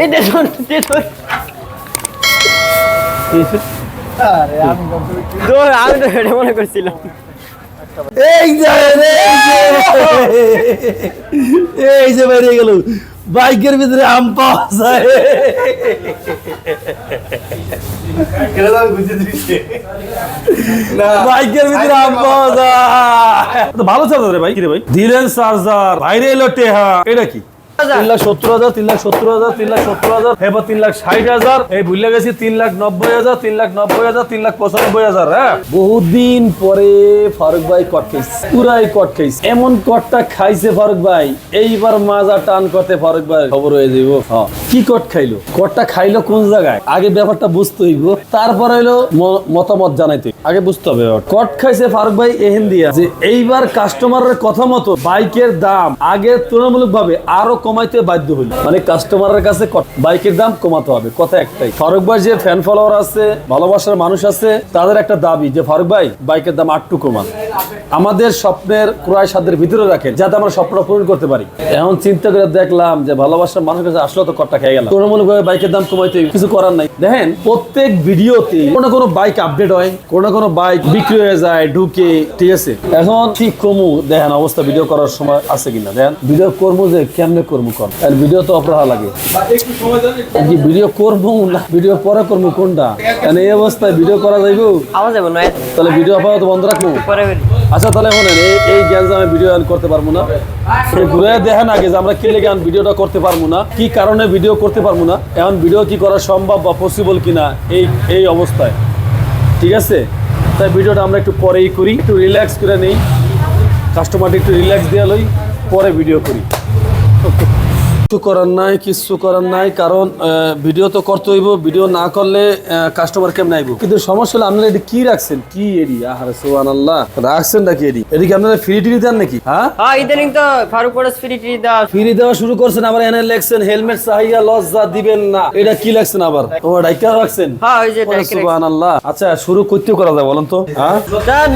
এই দেখুন দেখুন আরে আমি বলতে কি দূর, আমি তো এটা মনে করছিলাম। এই যে এই যে এই যে। বেরিয়ে গেল। বাইকের ভিতরে আম পাওয়া যায়। বাইকের ভিতরে আম পাওয়া যায়। ভালো চার্জার রে ভাই কি রে ভাই? দিলেন চার্জার বাইরে এলো টেহা। এটা কি? তিন লাখ সত্তর হাজার, তিন লাখ সত্তর হাজার, তিন লাখ সত্তর হাজার এবার তিন লাখ ষাট হাজার, এই ভুলে গেছি, তিন লাখ নব্বই হাজার, তিন লাখ নব্বই হাজার, তিন লাখ পঁচানব্বই হাজার হ্যাঁ বহুদিন পরে ফারুক ভাই কট খাইছে পুরাই কট এমন কটটা খাইছে ফারুক ভাই, এইবার মাজা টান ফারুক ভাই খবর হয়ে যাইব হ্যাঁ। কি কট খাইলো কটটা খাইলো কোন জায়গায় আগে ব্যাপারটা বুঝতে হইব তারপর হইল ম- মতামত জানাইতে। আগে বুঝতে হবে। কট খাইছে ফারুক ভাই এহেন দিয়া যে এইবার কাস্টমারের কথা মতো বাইকের দাম আগের তুলনামূলক ভাবে আরও কমাইতে বাধ্য হইল মানে কাস্টমারের কাছে বাইকের দাম কমাতে হবে। কথা একটাই। ফারুক ভাই যে ফ্যান ফলোয়ার আছে, ভালোবাসার মানুষ আছে, তাদের একটা দাবি যে, ফারুক ভাই, বাইকের দাম আটটু কমান। আমাদের স্বপ্নের ক্রয় সাধ্যের ভিতরে রাখেন, যাতে আমরা স্বপ্ন পূরণ করতে পারি। এখন চিন্তা করে দেখলাম যে, ভালোবাসার মানুষের কাছে আসলে তো কটটা খেয়ে গেলাম। তুলনামূলক ভাবে বাইকের দাম কমাইতে কিছু করার নাই। দেখেন, প্রত্যেক ভিডিওতে কোনো কোনো বাইক আপডেট হয়, কোনো কোনো বাইক বিক্রি হয়ে যায়, ঢুকে, ঠিক আছে? এখন ঠিক কমু দেখেন, অবস্থা ভিডিও করার সময় আছে কিনা? দেখেন ভিডিও করব যে কেমনে করব কর আর ভিডিও তো অপরাহা লাগে। কি ভিডিও করব না ভিডিও পরে করব কোনটা? কারণ এই অবস্থায় ভিডিও করা যাইবো? যাব তাহলে ভিডিও আপাতত বন্ধ রাখব? আচ্ছা তাহলে শোনেন এই এই গ্যাস আমি ভিডিও অন করতে পারব না ঘুরে দেখেন আগে যে আমরা কি লেগে এখন ভিডিওটা করতে পারব না কি কারণে ভিডিও করতে পারব না এখন ভিডিও কি করা সম্ভব বা পসিবল কিনা এই এই অবস্থায়। ঠিক আছে? তাই ভিডিওটা আমরা একটু পরেই করি একটু রিল্যাক্স করে নেই। কাস্টমারটা একটু রিল্যাক্স দেওয়া লই পরে ভিডিও করি। Okay. কিছু করার নাই কিছু করার নাই কারণ ভিডিও তো করতে হইব ভিডিও না করলে কাস্টমার কেমন আইব? কিন্তু সমস্যা হলো আপনারা এটি কি রাখছেন? কি এডি? আহারে সোহান আল্লাহ রাখছেন নাকি এডি? এটি কি আপনারা ফ্রি টিভি দেন নাকি? হ্যাঁ? হ্যাঁ ইদানিং তো ফারুক পরস ফ্রি টি দেওয়া ফ্রি দেওয়া শুরু করছেন আবার এনে লেখছেন হেলমেট চাহিয়া লজ্জা দিবেন না। এটা কি লেখছেন আবার? ও ডাইকা রাখছেন? হ্যাঁ ওই যে সুবহান আল্লাহ আচ্ছা শুরু করতে করা যায় বলেন তো। হ্যাঁ?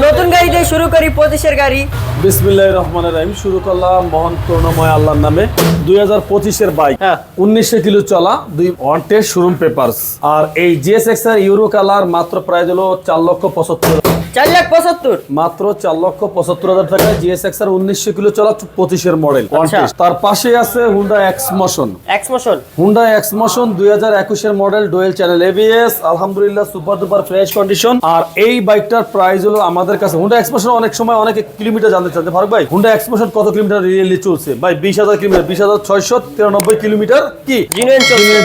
নতুন গাড়ি দিয়ে শুরু করি পঁচিশের গাড়ি। বিসমিল্লাহ রহমান রহিম শুরু করলাম মহান করুণাময় আল্লাহর নামে। দুই হাজার পঁচিশের বাইক হ্যাঁ। উনিশশো কিলো চলা দুই ওয়ান্টেড শোরুম পেপার আর এই জিএসএক্স এর ইউরো কালার মাত্র প্রায় হলো চার লক্ষ পঁচাত্তর চার লাখ পঁচাত্তর। মাত্র চার লক্ষ পঁচাত্তর হাজার টাকায় জিএসএক্স এর উনিশশো কিলো চলা পঁচিশের মডেল আচ্ছা। তার পাশে আছে Honda X Motion X Motion Honda X Motion দুই হাজার একুশের মডেল ডোয়েল চ্যানেল এবিএস আলহামদুলিল্লাহ সুপার ডুপার ফ্রেশ কন্ডিশন আর এই বাইকটার প্রাইস হলো আমাদের কাছে হুন্ডা এক্স মোশন অনেক সময় অনেক কিলোমিটার জানতে চান ফারুক ভাই হুন্ডা এক্স মোশন কত কিলোমিটার রিয়েলি চলছে? ভাই বিশ হাজার কিলোমিটার বিশ হাজার ছয়শো তিরানব্বই কিলোমিটার কি।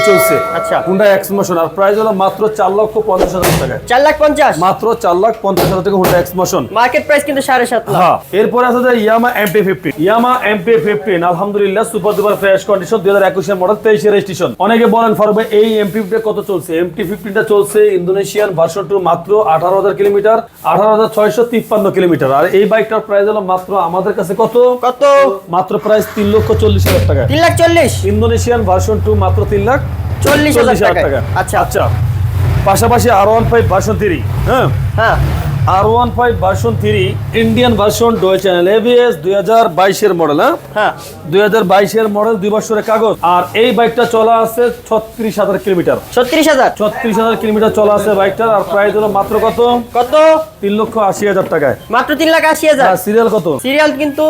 চলছে। আচ্ছা। হুন্ডা এক্স মোশন আর প্রাইস হলো মাত্র চার লক্ষ পঞ্চাশ হাজার টাকা চার লাখ পঞ্চাশ। মাত্র চার লাখ পঞ্চাশ হাজার টাকা Honda X Motion market price কিন্তু সাড়ে সাত লাখ। হ্যাঁ এরপরে আছে যে Yamaha MP fifteen Yamaha MP fifteen আলহামদুলিল্লাহ সুপার দুপার ফ্রেশ কন্ডিশন দুই হাজার একুশের মডেল তেইশে রেজিস্ট্রেশন অনেকে বলেন ফারুক ভাই এই এমপি কত চলছে? এমটি ফিফটিনটা চলছে ইন্দোনেশিয়ান ভার্সন টু মাত্র আঠারো হাজার কিলোমিটার আঠারো হাজার ছয়শো তিপ্পান্ন কিলোমিটার। আর এই বাইকটার প্রাইস হলো মাত্র আমাদের কাছে কত? কত? মাত্র প্রাইস তিন লক্ষ চল্লিশ হাজার টাকা তিন লাখ চল্লিশ? ইন্দোনেশিয়ান ভার্সন টু মাত্র তিন লাখ চল্লিশ হাজার টাকা আচ্ছা। আচ্ছা। পাশাপাশি R one five version three হ্যাঁ? হ্যাঁ। R one five version three Indian version dual channel ABS দুই হাজার বাইশের মডেল হ্যাঁ? হ্যাঁ। দুই হাজার বাইশের মডেল দুই বছরের কাগজ। আর এই বাইকটা চলা আছে ছত্রিশ হাজার কিলোমিটার। ছত্রিশ হাজার? ছত্রিশ হাজার কিলোমিটার চলা আছে বাইকটার আর প্রাইস হলো মাত্র কত? কত? তিন লক্ষ আশি হাজার টাকায়। মাত্র তিন লাখ আশি হাজার? সিরিয়াল কত? সিরিয়াল কিন্তু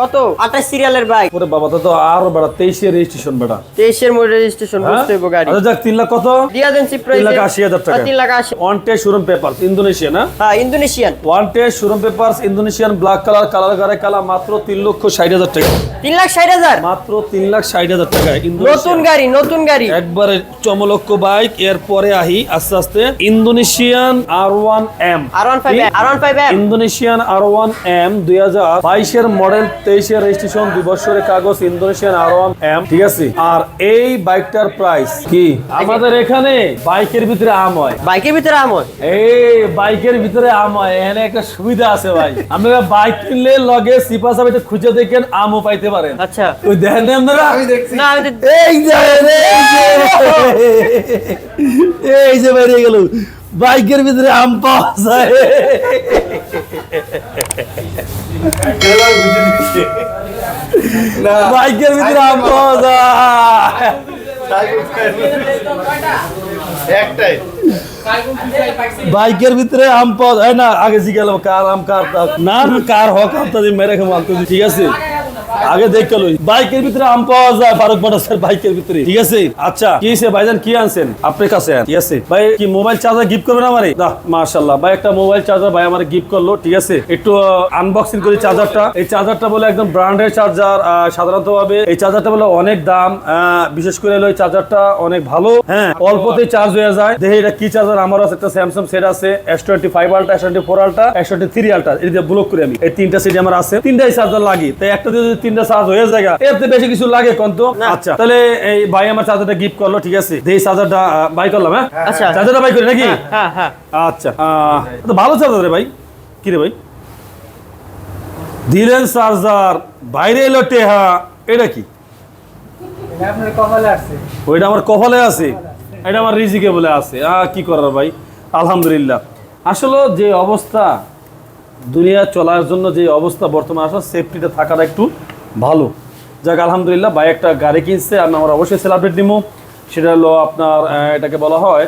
কত? আঠাশ সিরিয়ালের বাইক ওরে বাবা তো আরও বেড়া তেইশে রেজিস্ট্রেশন বেড়া। তেইশের মডেল রেজিস্ট্রেশন হ্যাঁ? বুঝতে হইব গাড়ি। আচ্ছা যাক তিন লাখ কত? দিয়া দেন সিপ তিন লাখ আশি হাজার টাকা তিন লাখ আশি। টে শোরুম পেপার ইন্দোনেশিয়া না হ্যাঁ ইন্দোনেশিয়ান। ওয়ান টে showroom paper Indonesian black colour colour গারে কালা মাত্র তিন লক্ষ ষাট হাজার টাকা। তিন লাখ ষাট হাজার? মাত্র তিন লাখ ষাট হাজার টাকা নতুন গাড়ি নতুন গাড়ি। একবারে চমলক্ষ বাইক এরপরে আহি আস্তে আস্তে Indonesian R one M R one five R one five Indonesian R one M দুই হাজার বাইশের মডেল তেইশের রেজিস্ট্রেশন দুই বছরের কাগজ ইন্দোনেশিয়ান আর ওয়ান এম ঠিক আছে? আর এই বাইকটার প্রাইস কি? আমাদের এখানে বাইকের ভিতরে আম হয়। বাইকের ভিতরে আমল এই বাইকের ভিতরে আম হয় এখানে একটা সুবিধা আছে ভাই। আপনারা বাইক কিনলে লগে সিপা সাবিতে খুঁজে দেখেন আমও পাইতে পারেন। আচ্ছা। ওই দেখেন আপনারা? আমি দেখছি। না আমি এই যে এই যে এই গেল। বাইকের ভিতরে আম পাওয়া যায়। বাইকের ভিতরে আম পাওয়া যায়। বাইকের ভিতরে আম পাওয়া যায় না, আগে জিজ্ঞাসা কার আম, কার না কার হক আপনাদের মেরে খেয়ে ঠিক আছে? আগে দেখতে লই। বাইকের ভিতরে আম পাওয়া যায়, ফারুক মোটরসের বাইকের ভিতরে। ঠিক আছে? আচ্ছা কি হয়েছে ভাইজান, কি আনছেন? আপনার কাছে। ঠিক আছে? ভাই, কি মোবাইল চার্জার গিফট করবেন আমারে? না মাশাআল্লাহ। ভাই, একটা মোবাইল চার্জার ভাই আমারে গিফট করল, ঠিক আছে? একটু আনবক্সিং করি চার্জারটা এই চার্জারটা বলে একদম ব্র্যান্ডের চার্জার সাধারণত ভাবে এই চার্জারটা বলে অনেক দাম বিশেষ করে হলো চার্জারটা অনেক ভালো। হ্যাঁ অল্পতেই চার্জ হয়ে যায়। দেখে এটা কি চার্জার আমার আছে, একটা স্যামসাং সেট আছে S twenty five ultra S twenty four ultra S twenty three ultra যে ব্লক করি আমি। এই তিনটা সেট আমার আছে। তিনটাই চার্জার লাগি। তাই একটা যদি তিনটা চার্জ হয়ে যায় এর থেকে বেশি কিছু লাগে কোন তো আচ্ছা তাহলে এই ভাই আমার চার্জারটা গিফট করল ঠিক আছে? এই চার্জারটা বাই করলাম হ্যাঁ? আচ্ছা। চার্জারটা বাই করি নাকি? হ্যাঁ হ্যাঁ আচ্ছা আহ, তো ভালো চার্জার রে ভাই। কি রে ভাই? দিলেন চার্জার বাইরে এলো টেহা এটা কি? আপনার কপালে আসছে ওইটা আমার কপালে আছে। এটা আমার রিজিকে বলে আছে। আহ, কি করার ভাই? আলহামদুলিল্লাহ। আসলে যে অবস্থা দুনিয়া চলার জন্য যে অবস্থা বর্তমানে আসলে সেফটিটা থাকাটা একটু ভালো। যাক, আলহামদুলিল্লাহ, ভাই একটা গাড়ি কিনছে, আমি আমরা অবশ্যই সেল আপডেট দিব সেটা হলো আপনার এটাকে বলা হয়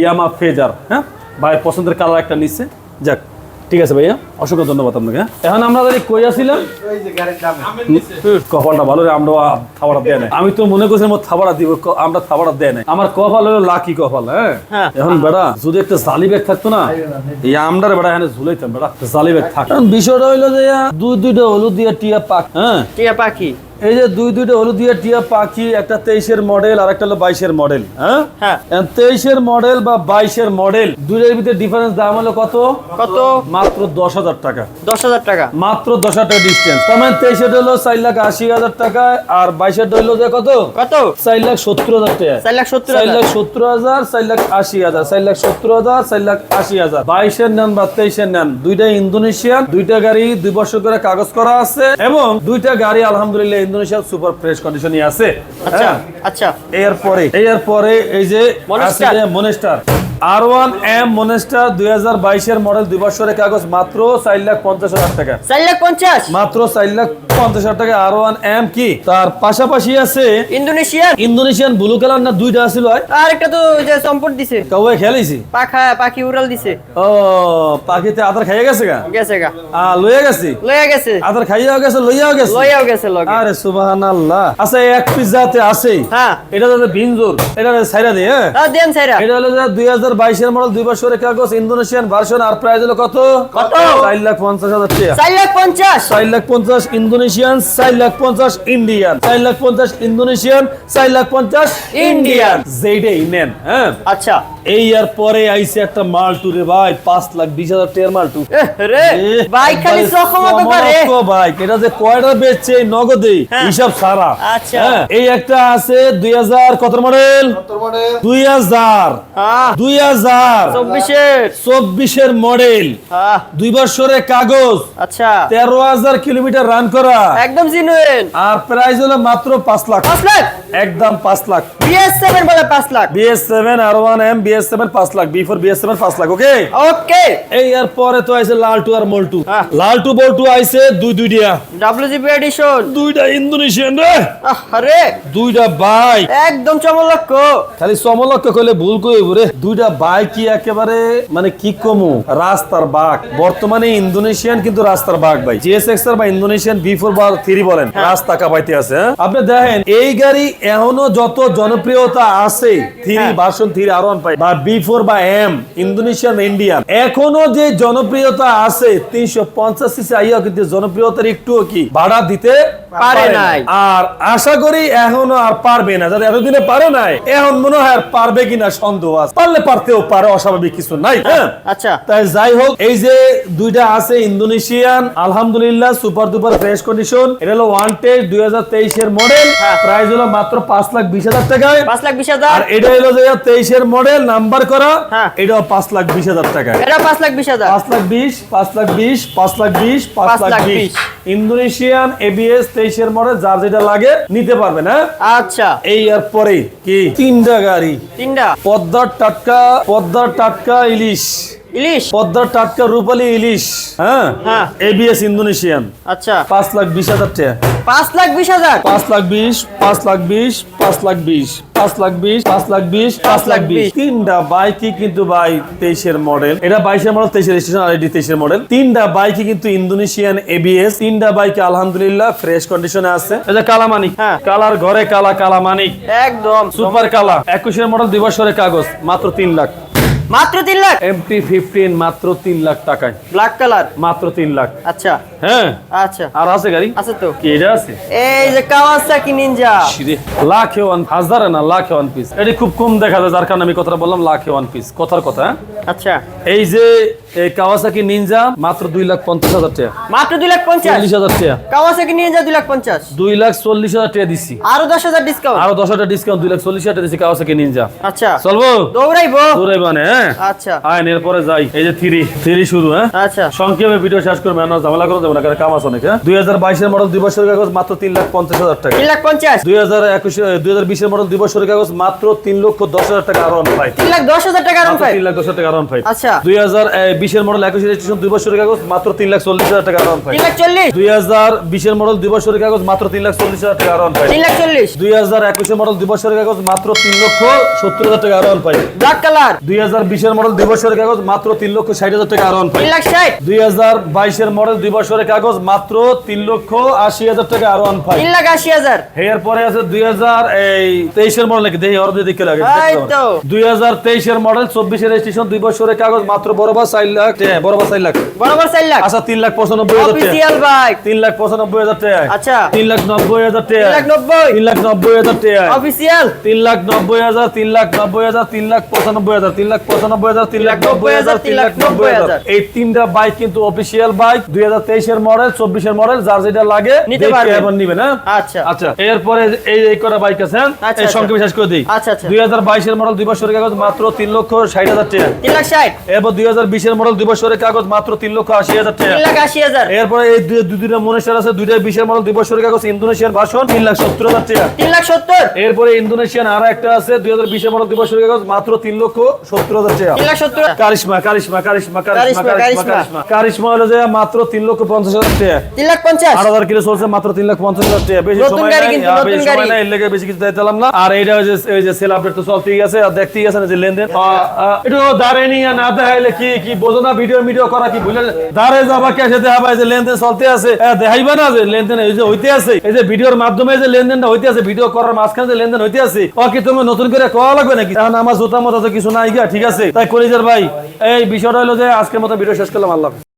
ইয়ামা ফেজার হ্যাঁ? ভাই পছন্দের কালার একটা নিচ্ছে। যাক। ঠিক আছে ভাইয়া অসংখ্য ধন্যবাদ আপনাকে? এখন আমরা যদি কই দামে কপালটা ভালো রে আমরা থাবাড়া দেয় নাই। আমি তো মনে করছি আমার থাবাড়া দিব আমরা থাবাড়া দেয় নাই। আমার কপাল হলো লাকি কপাল হ্যাঁ? হ্যাঁ। এখন বেড়া যদি একটা জালি ব্যাগ থাকতো না এই আমরার বেড়া এখানে ঝুলাইতাম বেড়া জালি ব্যাগ থাক। বিষয়টা হইল যে দুই দুইটা হলুদ দিয়ে টিয়া পাক হ্যাঁ। টিয়া পাখি। এই যে দুই দুইটা হলুদ দিয়ে টিয়া পাখি একটা তেইশের মডেল আর একটা হলো বাইশের মডেল হ্যাঁ? হ্যাঁ। তেইশের মডেল বা বাইশের মডেল দুইটার ভিতরে ডিফারেন্স দাম হলো কত? কত? মাত্র দশ হাজার টাকা। দশ হাজার টাকা। মাত্র দশ হাজার টাকা ডিস্টেন্স তার মানে তেইশের হলো চার লাখ আশি হাজার টাকা আর বাইশের হইল যে কত? কত? চার লাখ সত্তর হাজার টাকা। চার লাখ সত্তর চার লাখ সত্তর হাজার চার লাখ আশি হাজার। চার লাখ সত্তর হাজার চার লাখ আশি হাজার। বাইশের নেন বা তেইশের নেন দুইটা ইন্দোনেশিয়ান দুইটা গাড়ি দুই বছর করে কাগজ করা আছে এবং দুইটা গাড়ি আলহামদুলিল্লাহ ইন্দোনেশিয়ান সুপার ফ্রেশ কন্ডিশনই আছে আচ্ছা হ্যাঁ। আচ্ছা এরপরে এরপরে এই যে মনেস্টার। মনেস্টার। আর ওয়ান এম মনেস্টার দুই হাজার বাইশের মডেল দুই বছরের কাগজ মাত্র চার লাখ পঞ্চাশ হাজার টাকা। চার লাখ পঞ্চাশ? মাত্র চার লাখ পঞ্চাশ হাজার টাকা আর ওয়ান এম কি? তার পাশাপাশি আছে ইন্দোনেশিয়ান? ইন্দোনেশিয়ান ব্লু কালার না দুইটা আছিল আর একটা তো যে সম্পদ দিছে। কাউকে খেলাইছি? পাখা পাখি উড়াল দিছে। ও পাখিতে আদার খাইয়া গেছে গা? গেছে গা। আ লইয়া গেছি? লইয়া গেছে। আদার খাইয়াও গেছে লইয়াও গেছে? লইয়াও গেছে লগে। আরে সুবাহান আল্লাহ আচ্ছা এক পিস যাতে আছে হ্যাঁ। এটা যাতে ভিনজোর এটা সাইরা দে হ্যাঁ? দেন সাইরা এটা হলো যে দুই হাজার বাইশের মডেল দুই বছরের কাগজ ইন্দোনেশিয়ান ভার্সন আর প্রাইস হলো কত? কত? চার লাখ পঞ্চাশ হাজার টাকা। চার লাখ পঞ্চাশ? চার লাখ পঞ্চাশ ইন্দোনেশিয়ান চার লাখ পঞ্চাশ ইন্ডিয়ান চার লাখ পঞ্চাশ ইন্দোনেশিয়ান চার লাখ পঞ্চাশ ইন্ডিয়ান যেইটাই নেন হ্যাঁ? আচ্ছা। এই আর পরে আইছে একটা মালটু রে ভাই পাঁচ লাখ বিশ হাজার টের এহ, রে বাইক খালি বাইক। এটা যে কয়টা বেচছে নগদে হ্যাঁ। হিসাব সারা। আচ্ছা। হ্যাঁ, এই একটা আছে দুই হাজার কত মডেল দুই হাজার। হ্যাঁ। দুই হাজার। চব্বিশের। চব্বিশের মডেল। দুই বছরের কাগজ। আচ্ছা। তেরো হাজার কিলোমিটার রান করা। একদম জিনুইন আর প্রাইস হলো মাত্র পাঁচ লাখ। পাঁচ লাখ? একদম পাঁচ লাখ। বিএস সেভেন বলে পাঁচ lakh. BS seven R one M BS seven পাঁচ লাখ। বি ফোর বিএস সেভেন পাঁচ লাখ ওকে ওকে এই আর পরে তো আইছে লালটু আর মল্টু। লালটু বল্টু আইছে দুই দুইটা। ডাব্লিউজিপি এডিশন দুইটা ইন্দোনেশিয়ান রে। আরে দুইটা বাইক একদম চমলক্ষ। খালি সমলক্ষ কইলে ভুল কইব রে। দুইটা কি একেবারে মানে কি কমু রাস্তার বাঘ। বর্তমানে ইন্দোনেশিয়ান কিন্তু রাস্তার বাঘ ভাই। জিএসএক্স বা ইন্দোনেশিয়ান বি ফোর বা থ্রি বলেন রাস্তা কাপাইতে আছে হ্যাঁ? আপনি দেখেন এই গাড়ি এখনও যত জনপ্রিয়তা আছে থ্রি হ্যাঁ। ভার্সন থ্রি আর ওয়ান বা বি ফোর বা এম ইন্দোনেশিয়ান ইন্ডিয়ান এখনও যে জনপ্রিয়তা আছে তিনশো পঞ্চাশ সিসি আইয়া কিন্তু জনপ্রিয়তার একটুও কি ভাড়া দিতে পারে নাই। আর আশা করি এখনও আর পারবে না। যাতে এতদিনে পারে নাই এখন মনে হয় আর পারবে কিনা সন্দেহ আছে। পারলে পারতেও পারে অস্বাভাবিক কিছু নাই হ্যাঁ? আচ্ছা। তাই যাই হোক এই যে দুইটা আছে ইন্দোনেশিয়ান আলহামদুলিল্লাহ সুপার দুপার ফ্রেশ কন্ডিশন এটা হলো ওয়ান টেস্ট দুই হাজার তেইশের মডেল হ্যাঁ। প্রাইস হলো মাত্র পাঁচ লাখ বিশ হাজার টাকায়। পাঁচ লাখ বিশ হাজার। আর এটা হলো যে তেইশের মডেল নাম্বার করা হ্যাঁ। এটাও পাঁচ লাখ বিশ হাজার টাকায়। এটা পাঁচ লাখ বিশ হাজার। পাঁচ লাখ বিশ পাঁচ লাখ বিশ পাঁচ লাখ বিশ পাঁচ লাখ বিশ। ইন্দোনেশিয়ান এবিএস তেইশের মডেল যার যেটা লাগে নিতে পারবেন হ্যাঁ? আচ্ছা। এই আর পরে কি? তিনটা গাড়ি। তিনটা? পদ্মার টাটকা পদ্মার টাটকা ইলিশ। ইলিশ? পদ্মার টাটকা রূপালী ইলিশ হ্যাঁ? হ্যাঁ। ABS Indonesian. আচ্ছা। পাঁচ লাখ বিশ হাজার টাকা। পাঁচ লাখ বিশ হাজার? পাঁচ লাখ বিশ পাঁচ লাখ বিশ পাঁচ লাখ বিশ পাঁচ লাখ বিশ পাঁচ লাখ বিশ পাঁচ লাখ বিশ। তিনটা বাইকই কিন্তু ভাই তেইশের মডেল। এটা বাইশের মডেল তেইশের রেজিস্ট্রেশন আর এটি তেইশের মডেল। তিনটা বাইকই কিন্তু ইন্দোনেশিয়ান এবিএস তিনটা বাইক আলহামদুলিল্লাহ ফ্রেশ কন্ডিশনে আছে। এটা কালামানিক হ্যাঁ। কালার ঘরে কালা কালামানিক একদম। সুপার কালা। একুশের মডেল দুই বছরের কাগজ মাত্র তিন লাখ। মাত্র তিন লাখ? এমটি ফিফটিন মাত্র তিন লাখ টাকায়। ব্ল্যাক কালার মাত্র তিন লাখ। আচ্ছা। হ্যাঁ। আচ্ছা। আর আছে গাড়ি? আছে তো। কি এটা আছে? এই যে কাওয়াসাকি নিনজা শিরে লাখে ওয়ান হাজার না লাখে ওয়ান পিস এটা খুব কম দেখা যায় যার কারণে আমি কথাটা বললাম লাখে ওয়ান পিস কথার কথা হ্যাঁ? আচ্ছা। এই যে এই কাওয়াসাকি নিনজা মাত্র দুই লাখ পঞ্চাশ হাজার টাকা। মাত্র দুই লাখ পঞ্চাশ? হাজার টাকা। কাওয়াসাকি নিনজা দুই লাখ পঞ্চাশ। দুই লাখ চল্লিশ হাজার টাকা দিচ্ছি আরও দশ হাজার ডিসকাউন্ট আরও দশ হাজার ডিসকাউন্ট দুই লাখ চল্লিশ হাজার টাকা দিচ্ছি কাওয়াসাকি নিনজা আচ্ছা। চলবো? দৌড়াইবো। দূরে মানে হ্যাঁ? আচ্ছা। আইন এরপরে যাই। এই যে থ্রি থ্রি শুরু হ্যাঁ? আচ্ছা। সংক্ষেপে ভিডিও শেষ করবে না ঝামেলা করে দেবো না কারণ কাম আছে অনেক হ্যাঁ? দুই হাজার বাইশের মডেল দুই বছরের কাগজ মাত্র তিন লাখ পঞ্চাশ হাজার টাকা। তিন লাখ পঞ্চাশ। দুই হাজার একুশে দুই হাজার বিশের মডেল দুই বছরের কাগজ মাত্র তিন লক্ষ দশ হাজার টাকা আরও ফাইভ তিন লাখ দশ হাজার টাকা আরাম পাই তিন লাখ দশ হাজার টাকা আরও ফাইভ আচ্ছা। দুই হাজার বিশের মডেল একুশে রেজিস্ট্রেশন দুই বছরের কাগজ মাত্র তিন লাখ চল্লিশ হাজার টাকা ফাইভ চল্লিশ? দুই হাজার বিশের মডেল দুই বছরের কাগজ মাত্র তিন লাখ চল্লিশ হাজার টাকা ফাইভ তিন লাখ চল্লিশ? দুই হাজার একুশের মডেল দুই বছরের কাগজ মাত্র তিন লক্ষ সত্তর হাজার টাকা আরও ফাইভ ব্ল্যাক কালার দুই হাজার বিশের মডেল দুই বছরের কাগজ মাত্র তিন লক্ষ ষাট হাজার টাকা লাখ ষাট? দুই হাজার বাইশের মডেল দুই বছরের কাগজ মাত্র তিন লক্ষ আশি হাজার টাকা আরও ফাইভ তিন লাখ আশি হাজার। এরপরে আছে দুই হাজার এই তেইশের মডেল নাকি? দেখি ওর দিকে লাগে। দুই হাজার তেইশের মডেল চব্বিশের রেজিস্ট্রেশন দুই বছরের কাগজ মাত্র বরাবর চার লাখ হ্যাঁ, বরাবর চার লাখ বরাবর চার লাখ আচ্ছা তিন লাখ পঁচানব্বই হাজার অফিসিয়াল বাইক তিন লাখ পঁচানব্বই হাজার টাকা আচ্ছা তিন লাখ নব্বই হাজার টাকা তিন লাখ নব্বই তিন লাখ নব্বই হাজার টাকা অফিসিয়াল তিন লাখ নব্বই হাজার তিন লাখ নব্বই হাজার তিন লাখ পঁচানব্বই হাজার তিন লাখ পঁচানব্বই হাজার তিন লাখ নব্বই হাজার তিন লাখ নব্বই হাজার এই তিনটা বাইক কিন্তু অফিসিয়াল বাইক দুই হাজার তেইশের মডেল চব্বিশের মডেল যার যেটা লাগে নিতে দেখে এবার নিবেন হ্যাঁ আচ্ছা আচ্ছা এরপরে এই এই করা বাইক আছে হ্যাঁ? আচ্ছা, এই আচ্ছা। সংক্ষেপে শেষ করে দিই আচ্ছা, আচ্ছা। দুই হাজার বাইশের মডেল দুই বছরের কাগজ মাত্র তিন লক্ষ ষাট হাজার টাকা তিন লাখ ষাট এরপর দুই হাজার বিশের মডেল দুই বছরের কাগজ মাত্র তিন লক্ষ আশি হাজার টাকা। এরপরে এই দুই দুই দুইটা মনেশ্বর আছে দুইটা বিশের মডেল দুই বছরের কাগজ ইন্দোনেশিয়ান ভাষণ তিন লাখ সত্তর হাজার টাকা। তিন লাখ সত্তর। এরপরে ইন্দোনেশিয়ান আর একটা আছে দুই হাজার বিশের মডেল দুই বছরের কাগজ মাত্র তিন লক্ষ সত্তর হাজার টাকা। তিন লাখ সত্তর। কারিশমা কারিশমা কারিশমা কারিশমা কারিশমা, কারিশমা হলো যে মাত্র তিন লক্ষ পঞ্চাশ হাজার টাকা। তিন লাখ পঞ্চাশ। আট হাজার কিলো চলছে মাত্র তিন লাখ পঞ্চাশ হাজার টাকা। বেশি সময় বেশি সময় নাই এর লেগে বেশি কিছু দিতে দিলাম না। আর এইটা যে ওই যে সেল আপডেট তো চলতেই গেছে আর দেখতেই গেছে না যে লেনদেন। আহ, আহ, একটু না দেখাইলে কি কি বোঝো না ভিডিও ভিডিও করা কি? ভুলে দাঁড়ে যাবা ক্যাশে দেখাবা এই যে লেনদেন চলতে আছে। দেখাইবা না যে লেনদেন এই যে হইতে আছে। এই যে ভিডিওর মাধ্যমে যে লেনদেনটা হইতে আছে ভিডিও করার মাঝখানে যে লেনদেন হইতে আছে, ও কি তুমি নতুন করে কোয়া লাগবে নাকি? এখন আমার জোতা মতো কিছু নাই গিয়া ঠিক আছে? তাই কলিজার ভাই, এই বিষয়টা হলো যে আজকের মতো ভিডিও শেষ করলাম, আল্লাহ।